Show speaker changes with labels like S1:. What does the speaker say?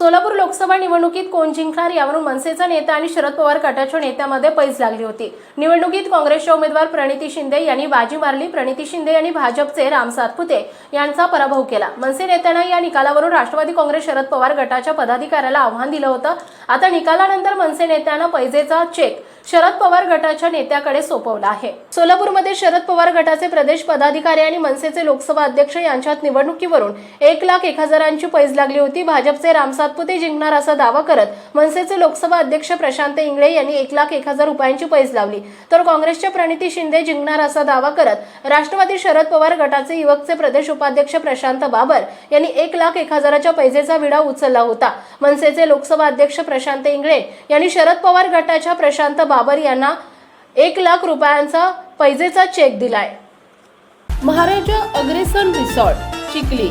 S1: सोलापूर लोकसभा निवडणुकीत कोण जिंकणार यावरून मनसेचा नेता आणि शरद पवार गटाच्या नेत्यामध्ये पैज लागली होती. निवडणुकीत काँग्रेसच्या उमेदवार प्रणिती शिंदे यांनी बाजी मारली. प्रणिती शिंदे यांनी भाजपचे राम सातपुते यांचा पराभव केला. मनसे नेत्यानं या निकालावरून राष्ट्रवादी काँग्रेस शरद पवार गटाच्या पदाधिकाऱ्याला आव्हान दिलं होतं. आता निकालानंतर मनसे नेत्यानं पैजेचा चेक शरद पवार गटाच्या नेत्याकडे सोपवला आहे. सोलापूरमध्ये शरद पवार गटाचे प्रदेश पदाधिकारी आणि मनसेचे लोकसभा अध्यक्ष यांच्यात निवडणुकीवरून एक लाख एक हजारांची पैज लागली होती. भाजपचे रामसात सातपुते जिंकणार असा दावा करत मनसेचे लोकसभा अध्यक्ष प्रशांत इंगळे यांनी एक लाख एक हजार रुपयांची पैस लावली. तर काँग्रेसच्या प्रणिती शिंदे जिंकणार असा दावा करत राष्ट्रवादी शरद पवार गटाचे युवकचे प्रदेश उपाध्यक्ष प्रशांत बाबर यांनी एक लाख एक हजाराच्या पैजेचा विडा उचलला होता. मनसेचे लोकसभा अध्यक्ष प्रशांत इंगळे यांनी शरद पवार गटाच्या प्रशांत बाबर यांना एक लाख रुपयांचा पैजेचा चेक दिलाय. महाराजा अग्रेसन रिसॉर्ट चिखली.